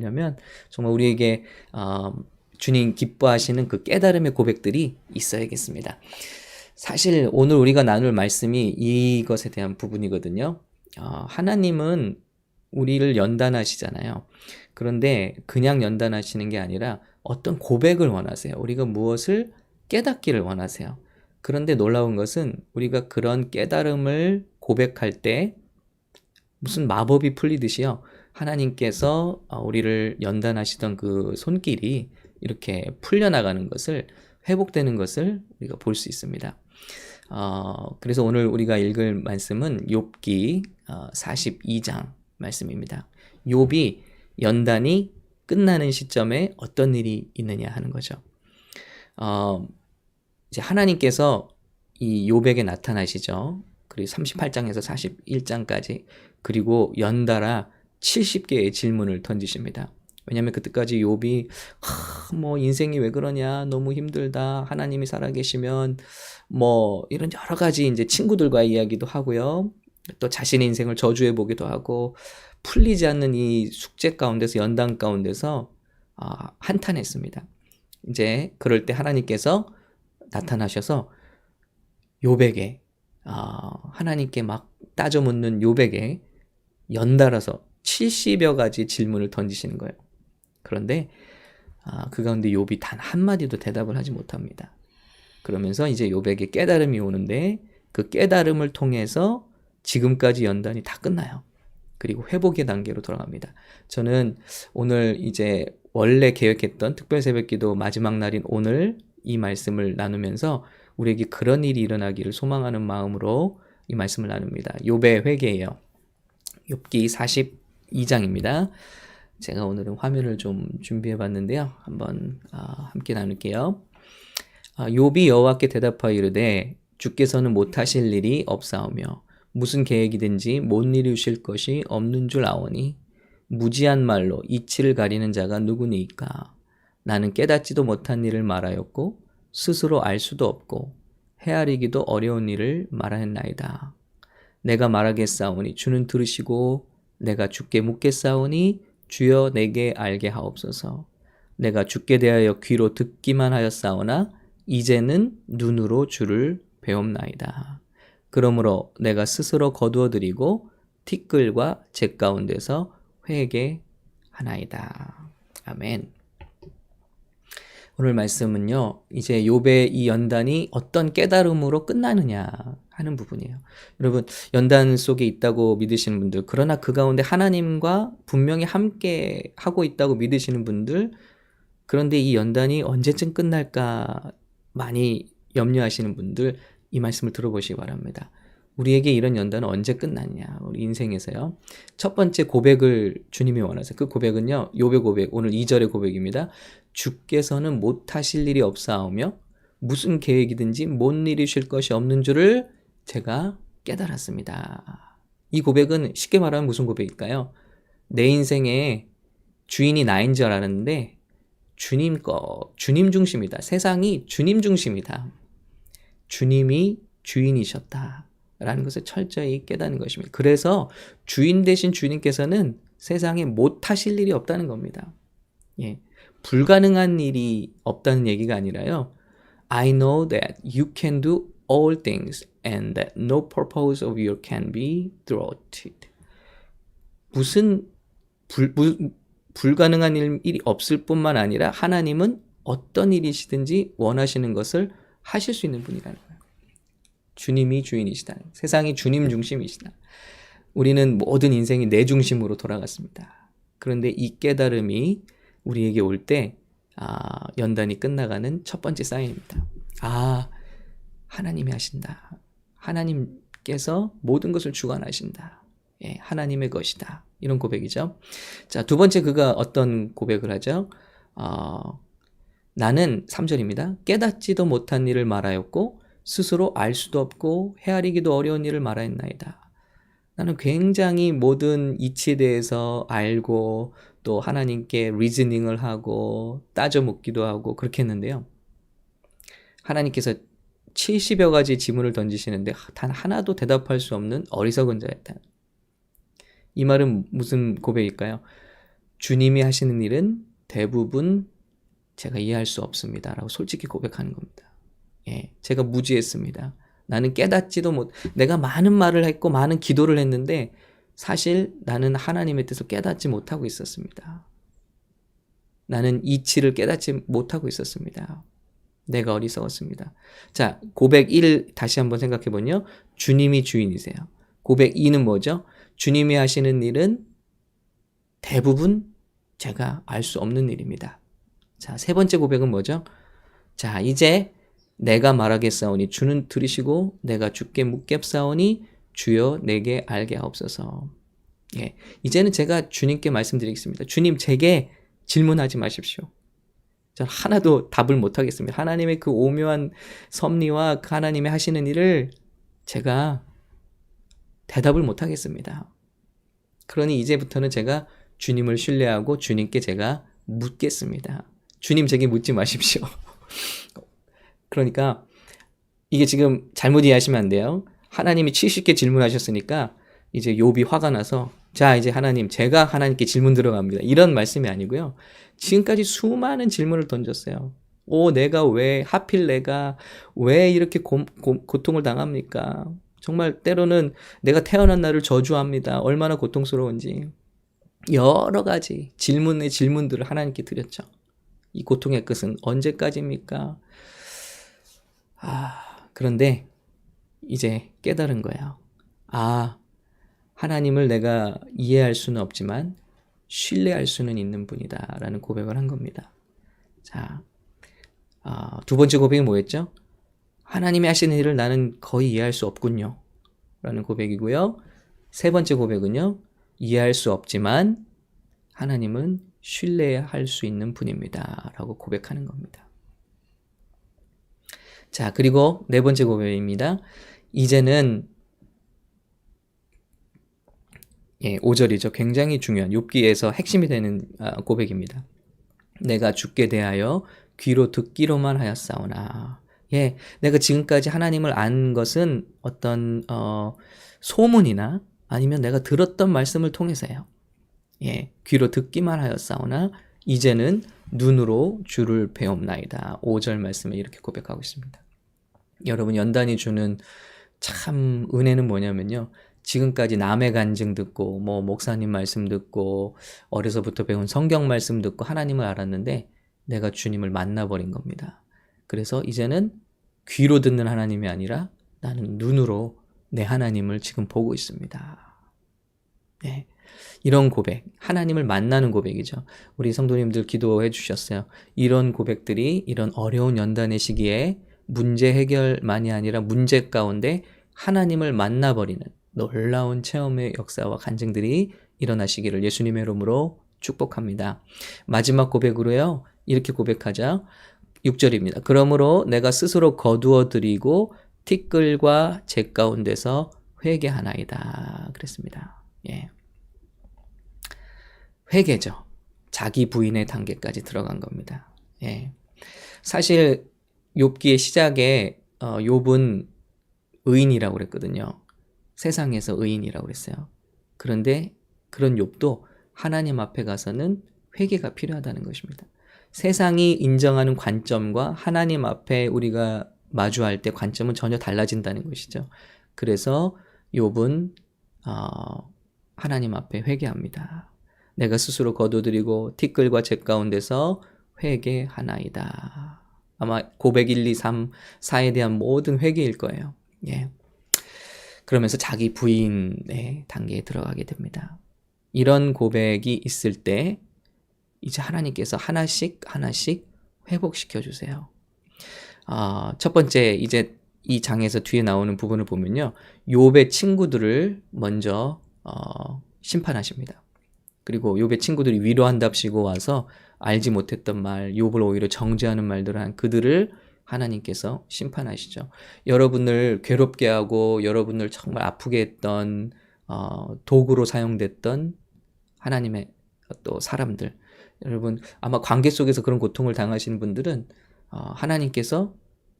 왜냐면 정말 우리에게 어, 주님 기뻐하시는 그 깨달음의 고백들이 있어야겠습니다. 사실 오늘 우리가 나눌 말씀이 이것에 대한 부분이거든요. 어, 하나님은 우리를 연단하시잖아요. 그런데 그냥 연단하시는 게 아니라 어떤 고백을 원하세요. 우리가 무엇을 깨닫기를 원하세요. 그런데 놀라운 것은 우리가 그런 깨달음을 고백할 때 무슨 마법이 풀리듯이요. 하나님께서 어, 우리를 연단하시던 그 손길이 이렇게 풀려나가는 것을 회복되는 것을 우리가 볼 수 있습니다. 어, 그래서 오늘 우리가 읽을 말씀은 욥기 어, 42장 말씀입니다. 욥이 연단이 끝나는 시점에 어떤 일이 있느냐 하는 거죠. 어, 이제 하나님께서 이 욥에게 나타나시죠. 그리고 38장에서 41장까지 그리고 연달아 70개의 질문을 던지십니다. 왜냐하면 그때까지 욥이 하, 뭐 인생이 왜 그러냐 너무 힘들다 하나님이 살아계시면 뭐 이런 여러 가지 이제 친구들과의 이야기도 하고요 또 자신의 인생을 저주해 보기도 하고 풀리지 않는 이 숙제 가운데서 연단 가운데서 아, 한탄했습니다. 이제 그럴 때 하나님께서 나타나셔서 욥에게 아, 하나님께 막 따져 묻는 욥에게 연달아서 70여 가지 질문을 던지시는 거예요. 그런데 아, 그 가운데 욥이 단 한마디도 대답을 하지 못합니다. 그러면서 이제 욥에게 깨달음이 오는데 그 깨달음을 통해서 지금까지 연단이 다 끝나요. 그리고 회복의 단계로 돌아갑니다. 저는 오늘 이제 원래 계획했던 특별 새벽 기도 마지막 날인 오늘 이 말씀을 나누면서 우리에게 그런 일이 일어나기를 소망하는 마음으로 이 말씀을 나눕니다. 욥의 회개예요. 욥기 42장입니다. 제가 오늘은 화면을 좀 준비해 봤는데요. 한번 아, 함께 나눌게요. 아, 욥이 여호와께 대답하여 이르되 주께서는 못하실 일이 없사오며 무슨 계획이든지 못 이루실 것이 없는 줄 아오니 무지한 말로 이치를 가리는 자가 누구니까 나는 깨닫지도 못한 일을 말하였고 스스로 알 수도 없고 헤아리기도 어려운 일을 말하였나이다. 내가 말하겠사오니 주는 들으시고 내가 주께 묻겠사오니 주여 내게 알게 하옵소서. 내가 주께 대하여 귀로 듣기만 하였사오나 이제는 눈으로 주를 배움나이다. 그러므로 내가 스스로 거두어 드리고 티끌과 제 가운데서 회개하나이다. 아멘. 오늘 말씀은요. 이제 욥의 이 연단이 어떤 깨달음으로 끝나느냐 하는 부분이에요. 여러분 연단 속에 있다고 믿으시는 분들 그러나 그 가운데 하나님과 분명히 함께 하고 있다고 믿으시는 분들 그런데 이 연단이 언제쯤 끝날까 많이 염려하시는 분들 이 말씀을 들어보시기 바랍니다. 우리에게 이런 연단은 언제 끝났냐? 우리 인생에서요. 첫 번째 고백을 주님이 원하세요. 그 고백은요. 요배 고백. 오늘 2절의 고백입니다. 주께서는 못하실 일이 없사오며 무슨 계획이든지 못 이루실 것이 없는 줄을 제가 깨달았습니다. 이 고백은 쉽게 말하면 무슨 고백일까요? 내 인생에 주인이 나인 줄 알았는데 주님 거, 주님 중심이다. 세상이 주님 중심이다. 주님이 주인이셨다. 라는 것을 철저히 깨닫는 것입니다. 그래서 주인 대신 주님께서는 세상에 못하실 일이 없다는 겁니다. 예. 불가능한 일이 없다는 얘기가 아니라요. I know that you can do all things and that no purpose of your can be thwarted. 무슨 불, 불, 불가능한 일, 일이 없을 뿐만 아니라 하나님은 어떤 일이시든지 원하시는 것을 하실 수 있는 분이라는 거예요. 주님이 주인이시다. 세상이 주님 중심이시다. 우리는 모든 인생이 내 중심으로 돌아갔습니다. 그런데 이 깨달음이 우리에게 올 때, 아, 연단이 끝나가는 첫 번째 사인입니다. 아, 하나님이 하신다. 하나님께서 모든 것을 주관하신다. 예, 하나님의 것이다. 이런 고백이죠. 자, 두 번째 그가 어떤 고백을 하죠? 어, 나는 3절입니다. 깨닫지도 못한 일을 말하였고 스스로 알 수도 없고 헤아리기도 어려운 일을 말하였나이다. 나는 굉장히 모든 이치에 대해서 알고 또 하나님께 리즈닝을 하고 따져 묻기도 하고 그렇게 했는데요. 하나님께서 70여 가지 지문을 던지시는데 단 하나도 대답할 수 없는 어리석은 자였다. 이 말은 무슨 고백일까요? 주님이 하시는 일은 대부분 제가 이해할 수 없습니다. 라고 솔직히 고백하는 겁니다. 예, 제가 무지했습니다. 나는 깨닫지도 못, 내가 많은 말을 했고 많은 기도를 했는데 사실 나는 하나님의 뜻을 깨닫지 못하고 있었습니다. 나는 이치를 깨닫지 못하고 있었습니다. 내가 어리석었습니다. 자, 고백 1 다시 한번 생각해 보면요. 주님이 주인이세요. 고백 2는 뭐죠? 주님이 하시는 일은 대부분 제가 알 수 없는 일입니다. 자, 세 번째 고백은 뭐죠? 자, 이제 내가 말하겠사오니 주는 들으시고 내가 주께 묻겠사오니 주여 내게 알게 하옵소서. 예. 이제는 제가 주님께 말씀드리겠습니다. 주님 제게 질문하지 마십시오. 전 하나도 답을 못 하겠습니다. 하나님의 그 오묘한 섭리와 그 하나님의 하시는 일을 제가 대답을 못 하겠습니다. 그러니 이제부터는 제가 주님을 신뢰하고 주님께 제가 묻겠습니다. 주님 제게 묻지 마십시오. 그러니까 이게 지금 잘못 이해하시면 안 돼요. 하나님이 70개 질문하셨으니까 이제 욥이 화가 나서 자 이제 하나님 제가 하나님께 질문 들어갑니다. 이런 말씀이 아니고요. 지금까지 수많은 질문을 던졌어요. 오 내가 왜 하필 내가 왜 이렇게 고, 고, 고 통을 당합니까? 정말 때로는 내가 태어난 날을 저주합니다. 얼마나 고통스러운지 여러 가지 질문의 질문들을 하나님께 드렸죠. 이 고통의 끝은 언제까지입니까? 아, 그런데 이제 깨달은 거예요. 아, 하나님을 내가 이해할 수는 없지만 신뢰할 수는 있는 분이다. 라는 고백을 한 겁니다. 자, 어, 두 번째 고백이 뭐였죠? 하나님이 하시는 일을 나는 거의 이해할 수 없군요. 라는 고백이고요. 세 번째 고백은요. 이해할 수 없지만 하나님은 신뢰할 수 있는 분입니다. 라고 고백하는 겁니다. 자, 그리고 네 번째 고백입니다. 이제는 예, 5절이죠. 굉장히 중요한 욥기에서 핵심이 되는 아, 고백입니다. 내가 죽게 대하여 귀로 듣기로만 하였사오나. 예, 내가 지금까지 하나님을 안 것은 어떤 어, 소문이나 아니면 내가 들었던 말씀을 통해서요. 예, 귀로 듣기만 하였사오나 이제는 눈으로 주를 배움나이다. 5절 말씀에 이렇게 고백하고 있습니다. 여러분 연단이 주는 참 은혜는 뭐냐면요. 지금까지 남의 간증 듣고 뭐 목사님 말씀 듣고 어려서부터 배운 성경 말씀 듣고 하나님을 알았는데 내가 주님을 만나버린 겁니다. 그래서 이제는 귀로 듣는 하나님이 아니라 나는 눈으로 내 하나님을 지금 보고 있습니다. 네. 이런 고백, 하나님을 만나는 고백이죠. 우리 성도님들 기도해 주셨어요. 이런 고백들이 이런 어려운 연단의 시기에 문제 해결만이 아니라 문제 가운데 하나님을 만나버리는 놀라운 체험의 역사와 간증들이 일어나시기를 예수님의 이름으로 축복합니다. 마지막 고백으로요. 이렇게 고백하자. 6절입니다. 그러므로 내가 스스로 거두어 드리고 티끌과 제 가운데서 회개하나이다. 그랬습니다. 예. 회개죠. 자기 부인의 단계까지 들어간 겁니다. 예. 사실 욥기의 시작에 어, 욥은 의인이라고 그랬거든요. 세상에서 의인이라고 그랬어요. 그런데 그런 욥도 하나님 앞에 가서는 회개가 필요하다는 것입니다. 세상이 인정하는 관점과 하나님 앞에 우리가 마주할 때 관점은 전혀 달라진다는 것이죠. 그래서 욥은 어, 하나님 앞에 회개합니다. 내가 스스로 거두드리고 티끌과 제 가운데서 회개하나이다. 아마 고백 1, 2, 3, 4에 대한 모든 회개일 거예요. 예. 그러면서 자기 부인의 단계에 들어가게 됩니다. 이런 고백이 있을 때 이제 하나님께서 하나씩 하나씩 회복시켜 주세요. 어, 첫 번째 이제 이 장에서 뒤에 나오는 부분을 보면요, 욥의 친구들을 먼저 어, 심판하십니다. 그리고 욥의 친구들이 위로한답시고 와서 알지 못했던 말, 욥을 오히려 정죄하는 말들을 한 그들을 하나님께서 심판하시죠. 여러분을 괴롭게 하고 여러분을 정말 아프게 했던 어, 도구로 사용됐던 하나님의 또 사람들. 여러분 아마 관계 속에서 그런 고통을 당하시는 분들은 어, 하나님께서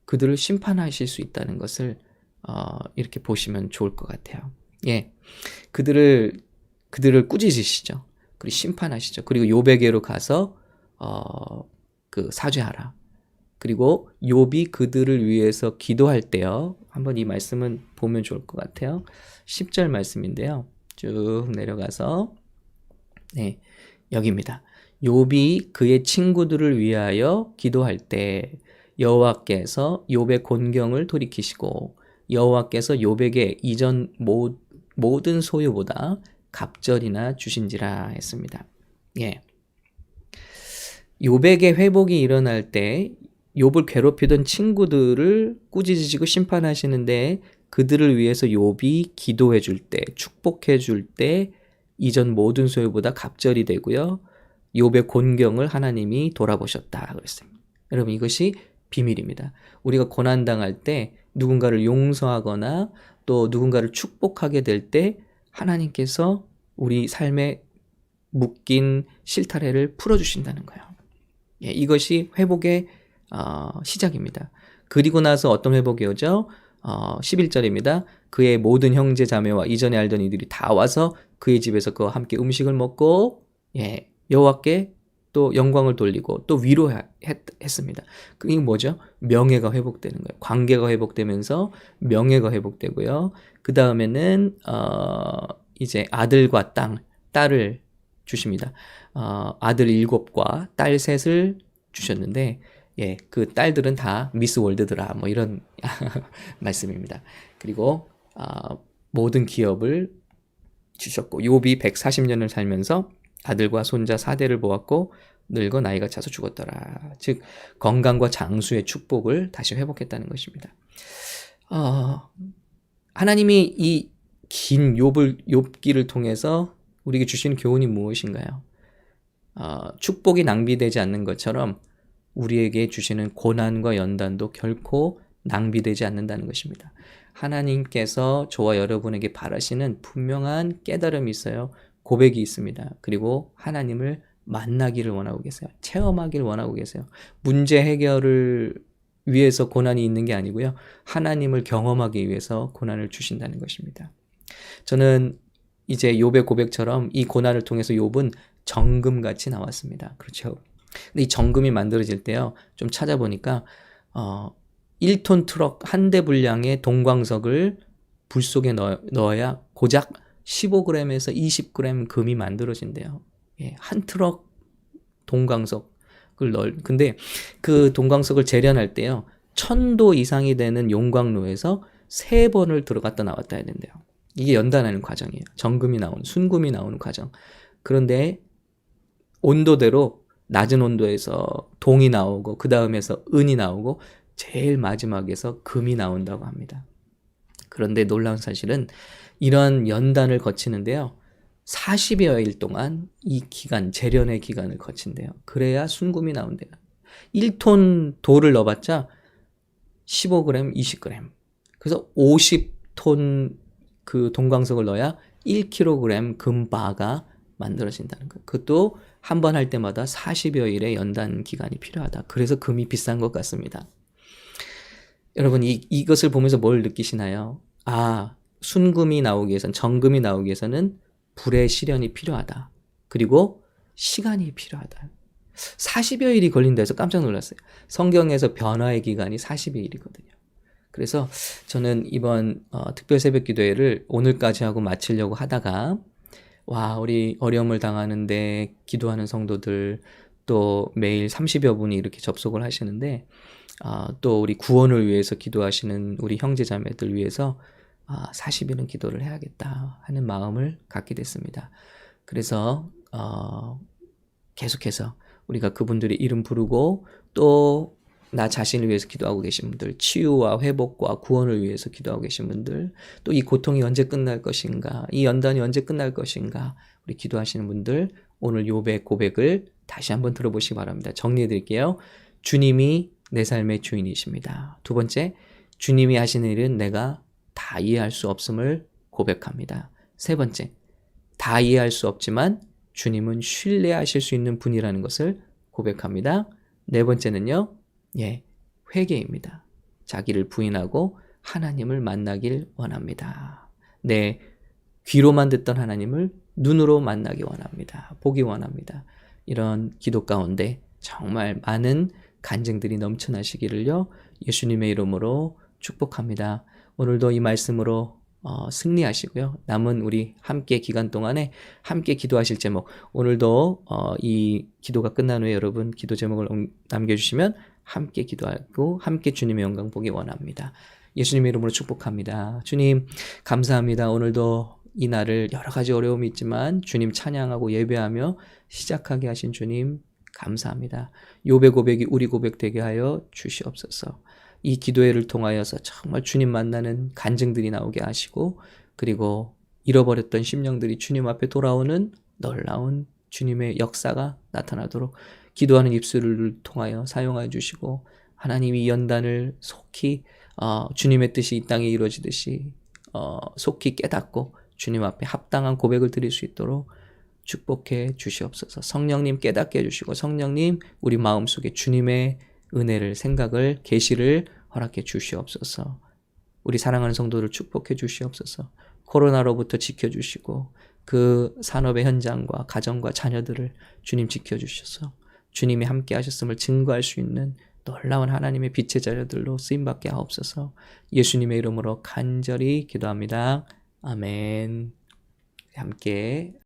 그들을 심판하실 수 있다는 것을 어, 이렇게 보시면 좋을 것 같아요. 예, 그들을 그들을 꾸짖으시죠. 그리고 심판하시죠. 그리고 요배계로 가서 어, 그 사죄하라. 그리고 욥이 그들을 위해서 기도할 때요. 한번 이 말씀은 보면 좋을 것 같아요. 10절 말씀인데요. 쭉 내려가서 네. 여기입니다. 욥이 그의 친구들을 위하여 기도할 때 여호와께서 욥의 곤경을 돌이키시고 여호와께서 욥에게 이전 모, 모든 소유보다 갑절이나 주신지라 했습니다. 예. 욥에게 회복이 일어날 때 욥을 괴롭히던 친구들을 꾸짖으시고 심판하시는데 그들을 위해서 욥이 기도해 줄 때, 축복해 줄 때 이전 모든 소유보다 갑절이 되고요. 욥의 곤경을 하나님이 돌아보셨다 그랬습니다. 여러분 이것이 비밀입니다. 우리가 고난 당할 때 누군가를 용서하거나 또 누군가를 축복하게 될 때 하나님께서 우리 삶에 묶인 실타래를 풀어 주신다는 거예요. 예, 이것이 회복의 어, 시작입니다. 그리고 나서 어떤 회복이 오죠? 어, 11절입니다. 그의 모든 형제 자매와 이전에 알던 이들이 다 와서 그의 집에서 그와 함께 음식을 먹고 예, 여호와께 또 영광을 돌리고 또 위로했습니다. 그게 뭐죠? 명예가 회복되는 거예요. 관계가 회복되면서 명예가 회복되고요. 그 다음에는 어, 이제 아들과 땅, 딸을 주십니다. 어, 아들 일곱과 딸 셋을 주셨는데 예, 그 딸들은 다 미스 월드더라. 뭐 이런 말씀입니다. 그리고 어, 모든 기업을 주셨고 욥이 140년을 살면서 아들과 손자 4대를 보았고 늙어 나이가 차서 죽었더라. 즉 건강과 장수의 축복을 다시 회복했다는 것입니다. 어, 하나님이 이 긴 욥을 욥기를 통해서 우리에게 주시는 교훈이 무엇인가요? 어, 축복이 낭비되지 않는 것처럼 우리에게 주시는 고난과 연단도 결코 낭비되지 않는다는 것입니다. 하나님께서 저와 여러분에게 바라시는 분명한 깨달음이 있어요. 고백이 있습니다. 그리고 하나님을 만나기를 원하고 계세요. 체험하기를 원하고 계세요. 문제 해결을 위해서 고난이 있는 게 아니고요. 하나님을 경험하기 위해서 고난을 주신다는 것입니다. 저는 이제 욥의 고백처럼 이 고난을 통해서 욥은 정금같이 나왔습니다. 그렇죠. 근데 이 정금이 만들어질 때요. 좀 찾아보니까 어 1톤 트럭 한 대 분량의 동광석을 불 속에 넣어, 넣어 야 고작 15g에서 20g 금이 만들어진대요. 예, 한 트럭 동광석을 넣을 근데 그 동광석을 재련할 때요. 천도 이상이 되는 용광로에서 세 번을 들어갔다 나왔다 해야 된대요. 이게 연단하는 과정이에요. 정금이 나오는 순금이 나오는 과정. 그런데 온도대로 낮은 온도에서 동이 나오고 그 다음에서 은이 나오고 제일 마지막에서 금이 나온다고 합니다. 그런데 놀라운 사실은 이런 연단을 거치는데요. 40여 일 동안 이 기간, 재련의 기간을 거친대요. 그래야 순금이 나온대요. 1톤 돌을 넣어봤자 15g, 20g. 그래서 50톤 그 동광석을 넣어야 1kg 금바가 만들어진다는 거예요. 그것도 한 번 할 때마다 40여 일의 연단 기간이 필요하다. 그래서 금이 비싼 것 같습니다. 여러분, 이, 이것을 보면서 뭘 느끼시나요? 아, 순금이 나오기 위해서는, 정금이 나오기 위해서는 불의 시련이 필요하다. 그리고 시간이 필요하다. 40여 일이 걸린다 해서 깜짝 놀랐어요. 성경에서 변화의 기간이 40여 일이거든요. 그래서 저는 이번 어, 특별 새벽 기도회를 오늘까지 하고 마치려고 하다가 와, 우리 어려움을 당하는데 기도하는 성도들 또 매일 30여 분이 이렇게 접속을 하시는데 아, 또 우리 구원을 위해서 기도하시는 우리 형제 자매들 위해서 아, 40일은 기도를 해야겠다 하는 마음을 갖게 됐습니다. 그래서 어, 계속해서 우리가 그분들의 이름 부르고 또 나 자신을 위해서 기도하고 계신 분들, 치유와 회복과 구원을 위해서 기도하고 계신 분들, 또 이 고통이 언제 끝날 것인가, 이 연단이 언제 끝날 것인가, 우리 기도하시는 분들, 오늘 요배 고백을 다시 한번 들어보시기 바랍니다. 정리해 드릴게요. 주님이 내 삶의 주인이십니다. 두 번째, 주님이 하시는 일은 내가 다 이해할 수 없음을 고백합니다. 세 번째, 다 이해할 수 없지만 주님은 신뢰하실 수 있는 분이라는 것을 고백합니다. 네 번째는요, 예, 회개입니다. 자기를 부인하고 하나님을 만나길 원합니다. 내 귀로만 듣던 하나님을 눈으로 만나기 원합니다. 보기 원합니다. 이런 기도 가운데 정말 많은 간증들이 넘쳐나시기를요. 예수님의 이름으로 축복합니다. 오늘도 이 말씀으로 어, 승리하시고요. 남은 우리 함께 기간 동안에 함께 기도하실 제목 오늘도 어, 이 기도가 끝난 후에 여러분 기도 제목을 옮- 남겨주시면 함께 기도하고 함께 주님의 영광 보기 원합니다. 예수님의 이름으로 축복합니다. 주님 감사합니다. 오늘도 이 날을 여러 가지 어려움이 있지만 주님 찬양하고 예배하며 시작하게 하신 주님 감사합니다. 요배 고백이 우리 고백 되게 하여 주시옵소서. 이 기도회를 통하여서 정말 주님 만나는 간증들이 나오게 하시고 그리고 잃어버렸던 심령들이 주님 앞에 돌아오는 놀라운 주님의 역사가 나타나도록 기도하는 입술을 통하여 사용하여 주시고 하나님이 이 연단을 속히 어, 주님의 뜻이 이 땅에 이루어지듯이 어, 속히 깨닫고 주님 앞에 합당한 고백을 드릴 수 있도록 축복해 주시옵소서. 성령님 깨닫게 해주시고 성령님 우리 마음 속에 주님의 은혜를 생각을 계시를 허락해 주시옵소서. 우리 사랑하는 성도를 축복해 주시옵소서. 코로나로부터 지켜 주시고 그 산업의 현장과 가정과 자녀들을 주님 지켜 주셔서 주님이 함께 하셨음을 증거할 수 있는 놀라운 하나님의 빛의 자녀들로 쓰임 받게 하옵소서. 예수님의 이름으로 간절히 기도합니다. 아멘. 함께